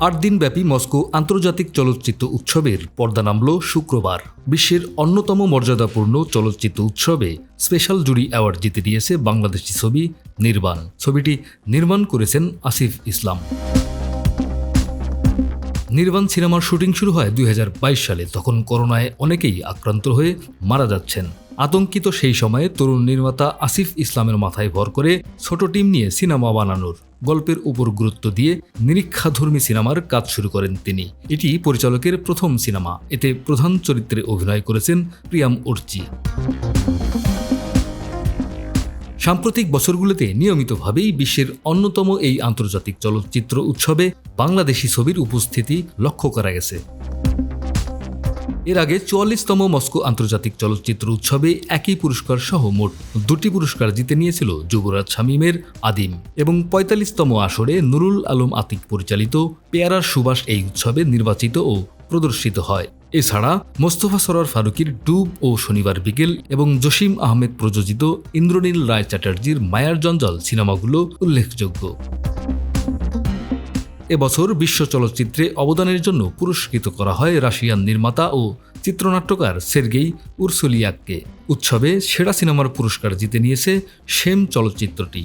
আট দিনব্যাপী মস্কো আন্তর্জাতিক চলচ্চিত্র উৎসবের পর্দা নামল শুক্রবার। বিশ্বের অন্যতম মর্যাদাপূর্ণ চলচ্চিত্র উৎসবে স্পেশাল জুরি অ্যাওয়ার্ড জিতে দিয়েছে বাংলাদেশি ছবি নির্বাণ। ছবিটি নির্মাণ করেছেন আসিফ ইসলাম। নির্বাণ সিনেমার শুটিং শুরু হয় দুই হাজার বাইশ সালে। তখন করোনায় অনেকেই আক্রান্ত হয়ে মারা যাচ্ছেন। আতঙ্কিত সেই সময়ে তরুণ নির্মাতা আসিফ ইসলামের মাথায় ভর করে ছোট টিম নিয়ে সিনেমা বানানোর গল্পের উপর গুরুত্ব দিয়ে নিরীক্ষাধর্মী সিনেমার কাজ শুরু করেন তিনি। এটি পরিচালকের প্রথম সিনেমা। এতে প্রধান চরিত্রে অভিনয় করেছেন প্রিয়াম উর্চি সাম্প্রতিক বছরগুলোতে নিয়মিতভাবেই বিশ্বের অন্যতম এই আন্তর্জাতিক চলচ্চিত্র উৎসবে বাংলাদেশি ছবির উপস্থিতি লক্ষ্য করা গেছে। এর আগে চুয়াল্লিশতম মস্কো আন্তর্জাতিক চলচ্চিত্র উৎসবে একই পুরস্কার সহ মোট দুটি পুরস্কার জিতে নিয়েছিল যুবরাজ শামীমের আদিম এবং পঁয়তাল্লিশতম আসরে নুরুল আলম আতিক পরিচালিত পেয়ারার সুবাস এই উৎসবে নির্বাচিত ও প্রদর্শিত হয়। এছাড়া মোস্তফা সরার ফারুকির ডুব ও শনিবার বিকেল এবং জসিম আহমেদ প্রযোজিত ইন্দ্রনীল রায় চ্যাটার্জির মায়ার জঞ্জাল সিনেমাগুলো উল্লেখযোগ্য। এবছর বিশ্ব চলচ্চিত্রে অবদানের জন্য পুরস্কৃত করা হয় রাশিয়ান নির্মাতা ও চিত্রনাট্যকার সের্গেই উর্সুলিয়াককে। উৎসবে সেরা সিনেমার পুরস্কার জিতে নিয়েছে সেম চলচ্চিত্রটি।